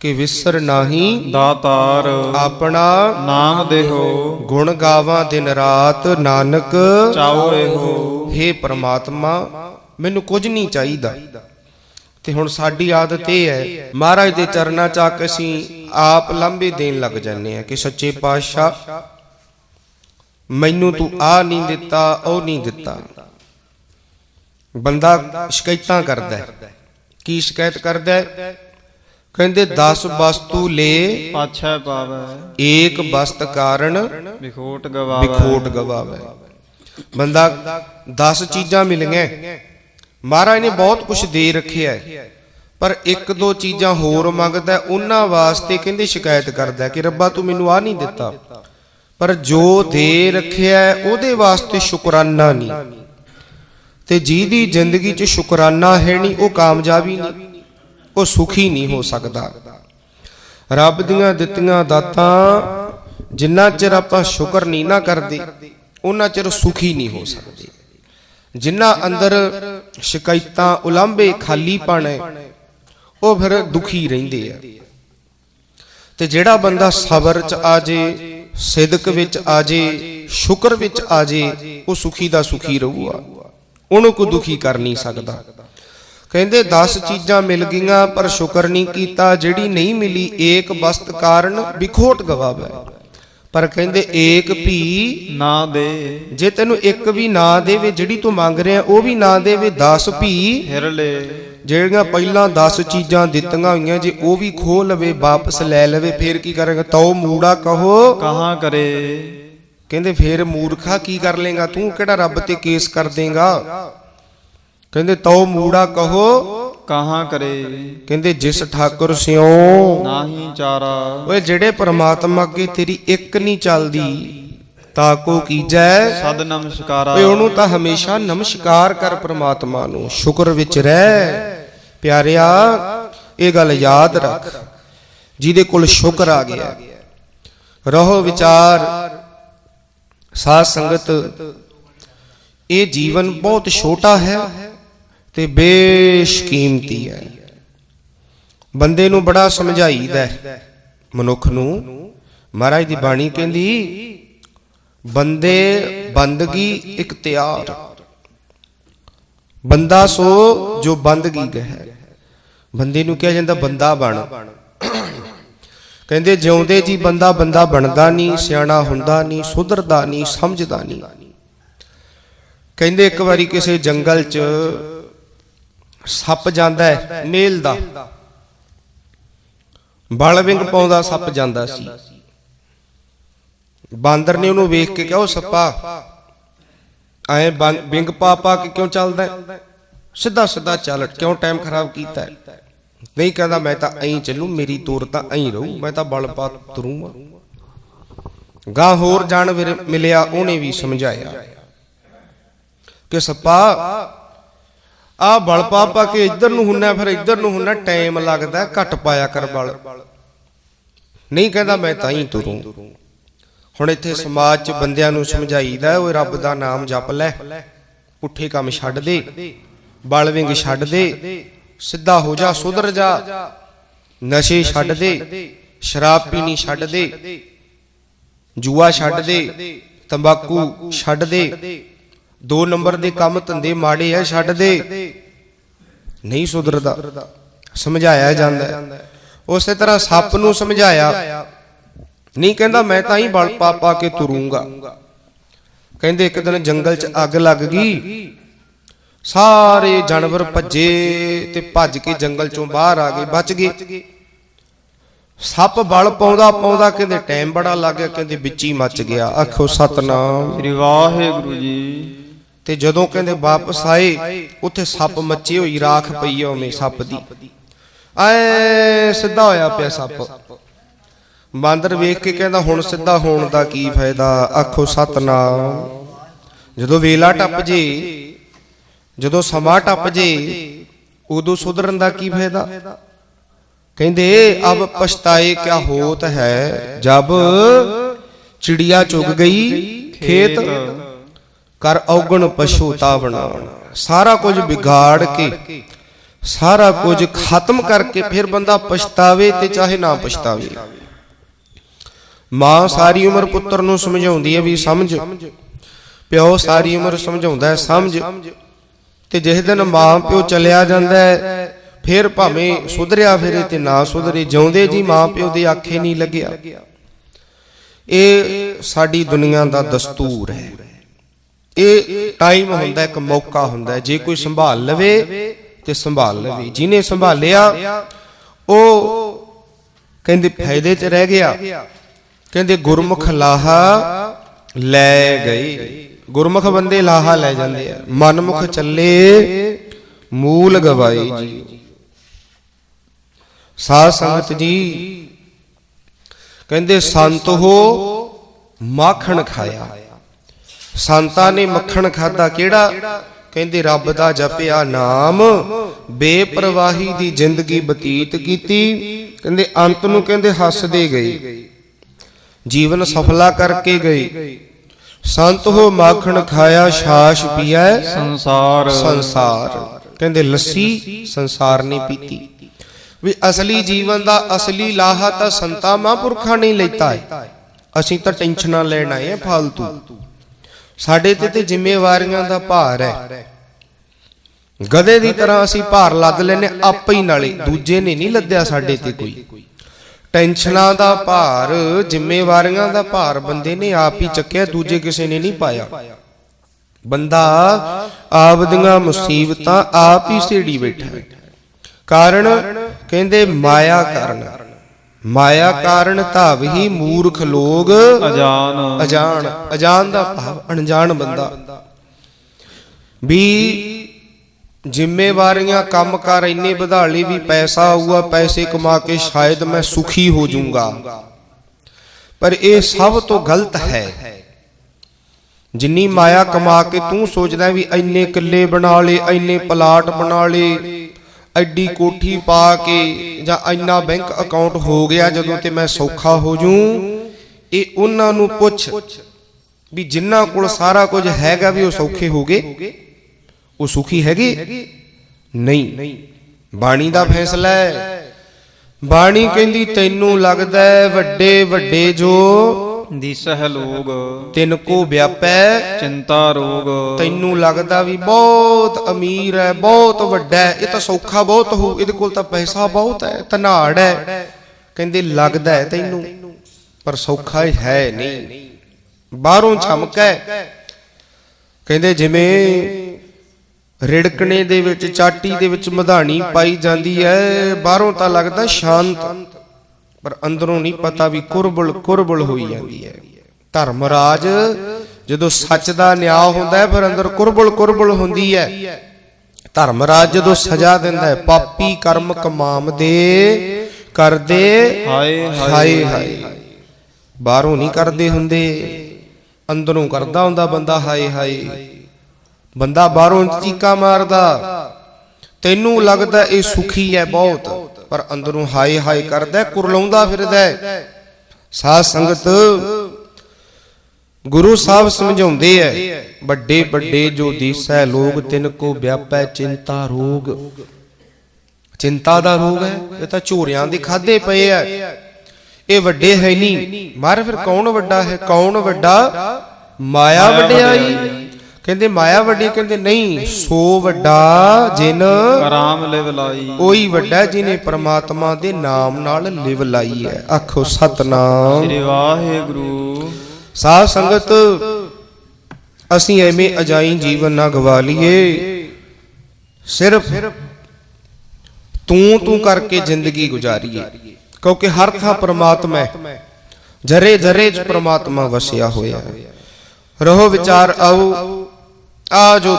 ਕਿ ਵਿਸਰ ਨਾਹੀ ਦਾਤਾਰ ਆਪਣਾ ਨਾਮ ਦੇਹੋ। ਗੁਣ ਗਾਵਾਂ ਦਿਨ ਰਾਤ ਨਾਨਕ ਚਾਓ ਇਹੋ हे ਪ੍ਰਮਾਤਮਾ ਮੈਨੂੰ ਕੁਝ ਨਹੀਂ ਚਾਹੀਦਾ। ਤੇ ਹੁਣ ਸਾਡੀ ਆਦਤ ਇਹ ਹੈ ਮਹਾਰਾਜ ਦੇ ਚਰਨਾਂ 'ਚ ਆ ਕੇ ਅਸੀਂ ਆਪ ਲਾਂਭੇ ਦੇਣ ਲੱਗ ਜਾਂਦੇ ਆ ਕਿ ਸੱਚੇ ਪਾਤਸ਼ਾਹ ਮੈਨੂੰ ਤੂੰ ਆ ਨਹੀਂ ਦਿੱਤਾ ਉਹ ਨਹੀਂ ਦਿੱਤਾ। ਬੰਦਾ ਸ਼ਿਕਾਇਤਾਂ ਕਰਦਾ ਹੈ। ਕੀ ਸ਼ਿਕਾਇਤ ਕਰਦਾ ਹੈ? ਕਹਿੰਦੇ 10 ਵਸਤੂ ਲੇ ਪਾਛੈ ਪਾਵੈ। ਏਕ ਵਸਤ ਕਾਰਨ ਵਿਖੋਟ ਗਵਾਵੈ। ਵਿਖੋਟ ਗਵਾਵੇ। ਬੰਦਾ 10 ਚੀਜ਼ਾਂ ਮਿਲੀਆਂ। ਮਹਾਰਾਜ ਨੇ ਬਹੁਤ ਕੁਝ ਦੇ ਰੱਖਿਆ ਹੈ। ਪਰ ਇੱਕ ਦੋ ਚੀਜ਼ਾਂ ਹੋਰ ਮੰਗਦਾ ਉਹਨਾਂ ਵਾਸਤੇ ਕਹਿੰਦੇ ਸ਼ਿਕਾਇਤ ਕਰਦਾ ਕਿ ਰੱਬਾ ਤੂੰ ਮੈਨੂੰ ਆ ਨਹੀਂ ਦਿੱਤਾ। ਪਰ ਜੋ ਦੇ ਰੱਖਿਆ ਉਹਦੇ ਵਾਸਤੇ ਸ਼ੁਕਰਾਨਾ ਨਹੀਂ। ਤੇ ਜਿਹਦੀ ਜ਼ਿੰਦਗੀ 'ਚ ਸ਼ੁਕਰਾਨਾ ਹੈ ਨਹੀਂ ਉਹ ਕਾਮਯਾਬ ਨਹੀਂ। ਉਹ ਸੁਖੀ ਨਹੀਂ ਹੋ ਸਕਦਾ। ਰੱਬ ਦੀਆਂ ਦਿੱਤੀਆਂ ਦਾਤਾਂ, ਜਿੰਨਾ ਚਿਰ ਆਪਾਂ ਸ਼ੁਕਰ ਨਹੀਂ ਨਾ ਕਰਦੇ, ਉਹਨਾਂ ਚਿਰ ਸੁਖੀ ਨਹੀਂ ਹੋ ਸਕਦੇ। ਜਿੰਨਾ ਅੰਦਰ ਸ਼ਿਕਾਇਤਾਂ ਉਲਾਂਭੇ ਖਾਲੀਪਣ ਹੈ, ਉਹ ਫਿਰ ਦੁਖੀ ਰਹਿੰਦੇ ਆ। ਤੇ ਜਿਹੜਾ ਬੰਦਾ ਸਬਰ ਚ ਆ ਜੇ, ਸਿਦਕ ਵਿੱਚ ਆ ਜੇ, ਸ਼ੁਕਰ ਵਿੱਚ ਆ ਜੇ, ਉਹ ਸੁਖੀ ਦਾ ਸੁਖੀ ਰਹੂਗਾ। ਉਹਨੂੰ ਕੋਈ ਦੁਖੀ ਕਰ ਨਹੀਂ ਸਕਦਾ। ਕਹਿੰਦੇ 10 ਚੀਜ਼ਾਂ ਮਿਲ ਗਈਆਂ ਪਰ ਸ਼ੁਕਰ ਨਹੀਂ ਕੀਤਾ ਜਿਹੜੀ ਨਹੀਂ ਮਿਲੀ ਏਕ ਵਸਤ ਕਾਰਨ ਵਿਖੋਟ ਗਵਾਵੇ ਪਰ ਕਹਿੰਦੇ ਏਕ ਵੀ ਨਾ ਦੇ। ਜੇ ਤੈਨੂੰ ਇੱਕ ਵੀ ਨਾ ਦੇਵੇ ਜਿਹੜੀ ਤੂੰ ਮੰਗ ਰਿਹਾ ਉਹ ਵੀ ਨਾ ਦੇਵੇ 10 ਵੀ ਹਿਰਲੇ ਜਿਹੜੀਆਂ ਪਹਿਲਾਂ 10 ਚੀਜ਼ਾਂ ਦਿੱਤੀਆਂ ਹੋਈਆਂ ਜੇ ਉਹ ਵੀ ਖੋ ਲਵੇ ਵਾਪਸ ਲੈ ਲਵੇ ਫੇਰ ਕੀ ਕਰੇਗਾ? ਤਉ ਮੂੜਾ ਕਹੋ। ਕਹਾਂ ਕਰੇ? ਕਹਿੰਦੇ ਫੇਰ ਮੂਰਖਾ ਕੀ ਕਰ ਲੇਗਾ ਤੂੰ ਕਿਹੜਾ ਰੱਬ ਤੇ ਕੇਸ ਕਰ ਦੇਗਾ? ਕਹਿੰਦੇ ਤਉ ਮੂੜਾ ਕਹੋ ਕਹਾਂ ਕਰੇ? ਕਹਿੰਦੇ ਜਿਸ ਠਾਕੁਰ ਸਿਓ ਨਾਹੀ ਚਾਰਾ। ਓਏ ਜਿਹੜੇ ਪ੍ਰਮਾਤਮਾ ਅੱਗੇ ਤੇਰੀ ਇੱਕ ਨਹੀਂ ਚੱਲਦੀ ਤਾ ਕੋ ਕੀਜੈ? ਸਦ ਨਮਸਕਾਰਾ। ਓਏ ਉਹਨੂੰ ਤਾਂ ਹਮੇਸ਼ਾ ਨਮਸਕਾਰ ਕਰ ਪ੍ਰਮਾਤਮਾ ਨੂੰ ਸ਼ੁਕਰ ਵਿੱਚ ਰਹਿ। ਪਿਆਰਿਆ ਇਹ ਗੱਲ ਯਾਦ ਰੱਖ ਜਿਹਦੇ ਕੋਲ ਸ਼ੁਕਰ ਆ ਗਿਆ। ਰਹੋ ਵਿਚਾਰ ਸਾਧ ਸੰਗਤ ਇਹ ਜੀਵਨ ਬਹੁਤ ਛੋਟਾ ਹੈ। ਤੇ ਬੇਸ਼ਕੀਮਤੀ ਹੈ। ਬੰਦੇ ਨੂੰ ਬੜਾ ਸਮਝਾਈਦਾ ਮਨੁੱਖ ਨੂੰ ਮਹਾਰਾਜ ਦੀ ਬਾਣੀ ਕਹਿੰਦੀ, ਬੰਦੇ ਬੰਦਗੀ ਇਖਤਿਆਰ ਬੰਦਾ ਸੋ ਜੋ ਬੰਦਗੀ ਹੈ ਬੰਦੇ ਨੂੰ ਕਿਹਾ ਜਾਂਦਾ ਬੰਦਾ ਬਣ। ਕਹਿੰਦੇ ਜਿਉਂਦੇ ਜੀ ਬੰਦਾ ਬੰਦਾ ਬਣਦਾ ਨਹੀਂ ਸਿਆਣਾ ਹੁੰਦਾ ਨਹੀਂ ਸੁਧਰਦਾ ਨਹੀਂ ਸਮਝਦਾ ਨਹੀਂ ਕਹਿੰਦੇ ਇੱਕ ਵਾਰੀ ਕਿਸੇ ਜੰਗਲ 'ਚ ਸੱਪ ਜਾਂਦਾ ਹੈ ਮੇਲ ਦਾ। ਬਲ ਵਿੰਗ ਪਾਉਂਦਾ ਸੱਪ ਜਾਂਦਾ ਸੀ। ਬਾਂਦਰ ਨੇ ਉਹਨੂੰ ਵੇਖ ਕੇ ਕਿਹਾ ਉਹ ਸੱਪਾ। ਐ ਵਿੰਗ ਪਾ ਪਾ ਕੇ ਕਿਉਂ ਚੱਲਦਾ? ਸਿੱਧਾ ਸਿੱਧਾ ਚੱਲ ਕਿਉਂ ਟਾਈਮ ਖਰਾਬ ਕੀਤਾ? ਨਹੀਂ ਕਹਿੰਦਾ ਮੈਂ ਤਾਂ ਐਂ ਚੱਲੂ ਮੇਰੀ ਤੋਰ ਤਾਂ ਐਂ ਰਹੂ ਮੈਂ ਤਾਂ ਬਲ ਪਾ ਤੁਰੂੰਗਾ। ਗਾਂ ਹੋਰ ਜਾਨਵਰ ਮਿਲਿਆ ਉਹਨੇ ਵੀ ਸਮਝਾਇਆ। ਕਿ ਸੱਪਾ ਆ ਬਲ ਪਾ ਪਾ ਕੇ ਇੱਧਰ ਨੂੰ ਹੁੰਨਾ, ਫਿਰ ਇੱਧਰ ਨੂੰ ਹੁੰਨਾ, ਟਾਈਮ ਲੱਗਦਾ, ਘੱਟ ਪਾਇਆ ਕਰ ਬਲ। ਨਹੀਂ ਕਹਿੰਦਾ ਮੈਂ ਤਾਂ ਹੀ ਤੁਰੂੰ। ਹੁਣ ਇੱਥੇ ਸਮਾਜ 'ਚ ਬੰਦਿਆਂ ਨੂੰ ਸਮਝਾਈਦਾ, ਓਏ ਰੱਬ ਦਾ ਨਾਮ ਜਪ ਲੈ। ਪੁੱਠੇ ਕੰਮ ਛੱਡ ਦੇ, ਬਲ ਵਿੰਗ ਛੱਡ ਦੇ, ਸਿੱਧਾ ਹੋ ਜਾ, ਸੁਧਰ ਜਾ। ਨਸ਼ੇ ਛੱਡ ਦੇ, ਸ਼ਰਾਬ ਪੀਣੀ ਛੱਡ ਦੇ, ਜੂਆ ਛੱਡ ਦੇ, ਤੰਬਾਕੂ ਛੱਡ ਦੇ। ਦੋ ਨੰਬਰ ਦੇ ਕੰਮ ਧੰਦੇ ਮਾੜੇ ਐ ਛੱਡ ਦੇ। ਨਹੀਂ ਸੁਧਰਦਾ। ਸਮਝਾਇਆ ਜਾਂਦਾ ਹੈ। ਉਸੇ ਤਰ੍ਹਾਂ ਸੱਪ ਨੂੰ ਸਮਝਾਇਆ। ਨਹੀਂ ਕਹਿੰਦਾ ਮੈਂ ਤਾਂ ਹੀ ਬਲ ਪਾ ਪਾ ਕੇ ਤੁਰੂੰਗਾ। ਕਹਿੰਦੇ ਇੱਕ ਦਿਨ ਜੰਗਲ 'ਚ ਅੱਗ ਲੱਗ ਗਈ। ਸਾਰੇ ਜਾਨਵਰ ਭੱਜੇ ਤੇ ਭੱਜ ਕੇ ਜੰਗਲ 'ਚੋਂ ਬਾਹਰ ਆ ਗਏ, ਬਚ ਗਏ। ਸੱਪ ਬਲ ਪਾਉਂਦਾ ਪਾਉਂਦਾ ਕਹਿੰਦੇ ਟਾਈਮ ਬੜਾ ਲੱਗ ਗਿਆ, ਕਹਿੰਦੇ ਵਿੱਚ ਹੀ ਮੱਚ ਗਿਆ। ਆਖੋ ਸਤਨਾਮ। ਸ੍ਰੀ ਵਾਹਿਗੁਰੂ ਜੀ। ਤੇ ਜਦੋਂ ਕਹਿੰਦੇ ਵਾਪਸ ਆਏ, ਉੱਥੇ ਸੱਪ ਮੱਚੀ ਹੋਈ, ਰਾਖ ਪਈ ਆ ਸੱਪ ਦੀ। ਐ ਸਿੱਧਾ ਹੋਇਆ ਪਿਆ ਸੱਪ। ਬਾਂਦਰ ਵੇਖ ਕੇ ਕਹਿੰਦਾ, ਹੁਣ ਸਿੱਧਾ ਹੋਣ ਦਾ ਕੀ ਫਾਇਦਾ? ਆਖੋ, ਸਤਨਾਮ। ਜਦੋਂ ਵੇਲਾ ਟੱਪ ਜੇ, ਜਦੋਂ ਸਮਾਂ ਟੱਪ ਜੇ, ਉਦੋਂ ਸੁਧਰਨ ਦਾ ਕੀ ਫਾਇਦਾ? ਕਹਿੰਦੇ, ਅਬ ਪਛਤਾਏ ਕਿਆ ਹੋਤ ਹੈ? ਜਬ ਚਿੜੀਆ ਚੁਗ ਗਈ, ਖੇਤ ਕਰ ਔਗਣ ਪਸ਼ੂ ਤਾਵਣਾ ਸਾਰਾ ਕੁਝ ਵਿਗਾੜ ਕੇ, ਸਾਰਾ ਕੁਝ ਖਤਮ ਕਰਕੇ ਫਿਰ ਬੰਦਾ ਪਛਤਾਵੇ ਤੇ ਚਾਹੇ ਨਾ ਪਛਤਾਵੇ। ਮਾਂ ਸਾਰੀ ਉਮਰ ਪੁੱਤਰ ਨੂੰ ਸਮਝਾਉਂਦੀ ਹੈ ਵੀ ਸਮਝ। ਪਿਓ ਸਾਰੀ ਉਮਰ ਸਮਝਾਉਂਦਾ ਹੈ, ਸਮਝ। ਤੇ ਜਿਸ ਦਿਨ ਮਾਂ ਪਿਓ ਚਲਿਆ ਜਾਂਦਾ ਹੈ, ਫਿਰ ਭਾਵੇਂ ਸੁਧਰਿਆ ਫਿਰੇ ਤੇ ਨਾ ਸੁਧਰੇ, ਜਿਉਂਦੇ ਜੀ ਮਾਂ ਪਿਓ ਦੇ ਆਖੇ ਨਹੀਂ ਲੱਗਿਆ। ਇਹ ਸਾਡੀ ਦੁਨੀਆ ਦਾ ਦਸਤੂਰ ਹੈ। ਇਹ ਟਾਈਮ ਹੁੰਦਾ, ਇੱਕ ਮੌਕਾ ਹੁੰਦਾ, ਜੇ ਕੋਈ ਸੰਭਾਲ ਲਵੇ ਤੇ ਸੰਭਾਲ ਲਵੇ। ਜਿਹਨੇ ਸੰਭਾਲਿਆ, ਉਹ ਕਹਿੰਦੇ ਫਾਇਦੇ 'ਚ ਰਹਿ ਗਿਆ। ਕਹਿੰਦੇ ਗੁਰਮੁਖ ਲਾਹਾ ਲੈ ਗਈ ਗੁਰਮੁਖ ਬੰਦੇ ਲਾਹਾ ਲੈ ਜਾਂਦੇ ਆ। ਮਨਮੁਖ ਚੱਲੇ, ਮੂਲ ਗਵਾਈ ਜੀ। ਸਾਧ ਸੰਗਤ ਜੀ, ਕਹਿੰਦੇ ਸੰਤ ਹੋ, ਮਾਖਣ ਖਾਇਆ। ਸੰਤਾਂ ਨੇ ਮੱਖਣ ਖਾਦਾ ਕਿਹੜਾ? ਕਹਿੰਦੇ ਰੱਬ ਦਾ ਜਪਿਆ ਨਾਮ ਬੇਪਰਵਾਹੀ ਦੀ ਜ਼ਿੰਦਗੀ ਬਤੀਤ ਕੀਤੀ। ਕਹਿੰਦੇ ਅੰਤ ਨੂੰ ਕਹਿੰਦੇ ਹੱਸਦੇ ਗਏ। ਜੀਵਨ ਸਫਲਾ ਕਰਕੇ ਗਏ। ਸੰਤ ਹੋ ਮਾਖਣ ਖਾਇਆ ਛਾਛ ਪੀਐ। ਸੰਸਾਰ। ਸੰਸਾਰ। ਕਹਿੰਦੇ ਲੱਸੀ ਸੰਸਾਰ ਨੇ ਪੀਤੀ। ਵੀ ਅਸਲੀ ਜੀਵਨ ਦਾ ਅਸਲੀ ਲਾਹਾ ਤਾਂ ਸੰਤਾਂ ਮਹਾਂਪੁਰਖਾਂ ਨੇ ਲੈਤਾ ਹੈ। ਅਸੀਂ ਤਾਂ ਟੈਨਸ਼ਨਾਂ ਲੈਣ ਆਏ ਆ ਫालतू ਸਾਡੇ ਤੇ ਤੇ ਜ਼ਿੰਮੇਵਾਰੀਆਂ ਦਾ ਭਾਰ ਹੈ। ਗਧੇ ਦੀ ਤਰ੍ਹਾਂ ਅਸੀਂ ਭਾਰ ਲੱਦ ਲੈਨੇ ਆਪੇ ਹੀ ਨਾਲੇ ਦੂਜੇ ਨੇ ਨਹੀਂ ਲੱਦਿਆ ਸਾਡੇ ਤੇ ਕੋਈ। ਟੈਨਸ਼ਨਾਂ ਦਾ ਭਾਰ, ਜ਼ਿੰਮੇਵਾਰੀਆਂ ਦਾ ਭਾਰ ਬੰਦੇ ਨੇ ਆਪ ਹੀ ਚੱਕਿਆ, ਦੂਜੇ ਕਿਸੇ ਨੇ ਨਹੀਂ ਪਾਇਆ। ਬੰਦਾ ਆਪ ਦੀਆਂ ਮੁਸੀਬਤਾਂ ਆਪ ਹੀ ਸੇੜੀ ਬੈਠਾ ਕਾਰਨ ਕਹਿੰਦੇ ਮਾਇਆ ਕਾਰਨ। ਮਾਇਆ ਕਾਰਨ ਧਾਵ ਹੀ ਮੂਰਖ ਲੋਗ ਅਜਾਨ। ਅਜਾਨ ਅਜਾਨ ਦਾ ਭਾਵ ਅਣਜਾਣ ਬੰਦਾ। ਵੀ ਜ਼ਿੰਮੇਵਾਰੀਆਂ ਕੰਮ ਕਰ ਇੰਨੇ ਵਧਾ ਲਈ ਵੀ ਪੈਸਾ ਆਊਗਾ ਪੈਸੇ ਕਮਾ ਕੇ ਸ਼ਾਇਦ ਮੈਂ ਸੁਖੀ ਹੋ ਜਾਊਂਗਾ। ਪਰ ਇਹ ਸਭ ਤੋਂ ਗਲਤ ਹੈ। ਜਿੰਨੀ ਮਾਇਆ ਕਮਾ ਕੇ ਤੂੰ ਸੋਚਦਾ ਵੀ ਇੰਨੇ ਕਿੱਲੇ ਬਣਾ ਲੇ ਇੰਨੇ ਪਲਾਟ ਬਣਾ ਲੇ ਐਡੀ ਕੋਠੀ ਪਾ ਕੇ ਜਾਂ ਇੰਨਾ ਬੈਂਕ ਅਕਾਊਂਟ ਹੋ ਗਿਆ ਜਦੋਂ ਤੇ ਮੈਂ ਸੌਖਾ ਹੋ ਜੂੰ ਇਹ ਉਹਨਾਂ ਨੂੰ ਪੁੱਛ ਵੀ ਜਿਨ੍ਹਾਂ ਕੋਲ ਸਾਰਾ ਕੁਝ ਹੈਗਾ ਵੀ ਉਹ ਸੌਖੇ ਹੋ ਗਏ? ਉਹ ਸੁਖੀ ਹੈਗੇ? ਨਹੀਂ। ਬਾਣੀ ਦਾ ਫੈਸਲਾ ਹੈ। ਬਾਣੀ ਕਹਿੰਦੀ, ਤੈਨੂੰ ਲੱਗਦਾ ਵੱਡੇ ਵੱਡੇ ਜੋ ਦਿਸਹਿ ਲੋਗ ਤਿੰਨ ਕੋ ਵਿਆਪੈ ਚਿੰਤਾ ਰੋਗ। ਤੈਨੂੰ ਲੱਗਦਾ ਵੀ ਬਹੁਤ ਅਮੀਰ ਹੈ ਬਹੁਤ ਵੱਡਾ ਹੈ ਇਹ ਤਾਂ ਸੌਖਾ ਬਹੁਤ ਹੋ ਇਹਦੇ ਕੋਲ ਤਾਂ ਪੈਸਾ ਬਹੁਤ ਹੈ ਧਨਾੜ ਹੈ। ਕਹਿੰਦੇ ਲੱਗਦਾ ਹੈ ਤੈਨੂੰ ਪਰ ਸੌਖਾ ਹੀ ਨਹੀਂ। ਬਾਹਰੋਂ ਚਮਕ। ਕਹਿੰਦੇ ਜਿਵੇਂ ਰਿੜਕਣੇ ਦੇ ਵਿੱਚ ਚਾਟੀ ਦੇ ਵਿੱਚ ਮਧਾਣੀ ਪਾਈ ਜਾਂਦੀ ਹੈ ਬਾਹਰੋਂ ਤਾਂ ਲੱਗਦਾ ਸ਼ਾਂਤ। ਪਰ ਅੰਦਰੋਂ ਨਹੀਂ ਪਤਾ ਵੀ ਕੁਰਬਲ ਕੁਰਬਲ ਹੋਈ ਜਾਂਦੀ ਹੈ। ਧਰਮ ਰਾਜ ਜਦੋਂ ਸੱਚ ਦਾ ਨਿਆਂ ਹੁੰਦਾ ਹੈ ਫਿਰ ਅੰਦਰ ਕੁਰਬਲ ਕੁਰਬਲ ਹੁੰਦੀ ਹੈ। ਧਰਮ ਰਾਜ ਜਦੋਂ ਸਜ਼ਾ ਦਿੰਦਾ ਹੈ ਪਾਪੀ ਕਰਮ ਕਮਾਮ ਦੇ ਕਰਦੇ ਹਾਏ ਹਾਏ ਹਾਏ ਬਾਹਰੋਂ ਨਹੀਂ ਕਰਦੇ ਹੁੰਦੇ। ਅੰਦਰੋਂ ਕਰਦਾ ਹੁੰਦਾ ਬੰਦਾ ਹਾਏ ਹਾਏ। ਬੰਦਾ ਬਾਹਰੋਂ ਚੀਕਾ ਮਾਰਦਾ। ਤੈਨੂੰ ਲੱਗਦਾ ਇਹ ਸੁਖੀ ਹੈ ਬਹੁਤ। ਪਰ ਅੰਦਰੋਂ ਹਾਏ ਹਾਏ ਕਰਦਾ ਕੁਰਲਾਉਂਦਾ ਫਿਰਦਾ। ਸਾਧ ਸੰਗਤ ਗੁਰੂ ਸਾਹਿਬ ਸਮਝਾਉਂਦੇ ਐ ਵੱਡੇ ਵੱਡੇ ਜੋ ਦੀਸੈ ਲੋਗ ਤਿਨ ਕੋ ਵਿਆਪੈ ਚਿੰਤਾ ਰੋਗ। ਚਿੰਤਾ ਦਾ ਰੋਗ ਹੈ ਇਹ ਤਾਂ ਝੋਰਿਆਂ ਦੇ ਖਾਦੇ ਪਏ ਐ ਇਹ ਵੱਡੇ ਹੈ ਨਹੀਂ ਮਾਰ ਫਿਰ ਕੌਣ ਵੱਡਾ ਹੈ ਕੌਣ ਵੱਡਾ? ਮਾਇਆ ਵਡਿਆਈ। ਕਹਿੰਦੇ ਮਾਇਆ ਵੱਡੀ ਕਹਿੰਦੇ ਨਹੀਂ ਸੋ ਵੱਡਾ ਜਿਨ ਰਾਮ ਲਿਵ ਲਾਈ। ਉਹੀ ਵੱਡਾ ਜਿਨੇ ਪ੍ਰਮਾਤਮਾ ਦੇ ਨਾਮ ਨਾਲ ਲਿਵ ਲਾਈ ਹੈ। ਆਖੋ ਸਤਨਾਮ। ਸ੍ਰੀ ਵਾਹਿਗੁਰੂ। ਸਾਧ ਸੰਗਤ ਅਸੀਂ ਐਵੇਂ ਅਜਾਈ ਜੀਵਨ ਨਾ ਗਵਾ ਲਈਏ। ਸਿਰਫ ਤੂੰ ਤੂੰ ਕਰਕੇ ਜ਼ਿੰਦਗੀ ਗੁਜ਼ਾਰੀਏ। ਕਿਉਂਕਿ ਹਰ ਥਾਂ ਪ੍ਰਮਾਤਮਾ ਹੈ। ਜਰੇ ਜਰੇ ਚ ਪ੍ਰਮਾਤਮਾ ਵਸਿਆ ਹੋਇਆ। ਹੈ ਰਹੋ ਵਿਚਾਰ ਆਓ। ਆ ਜੋ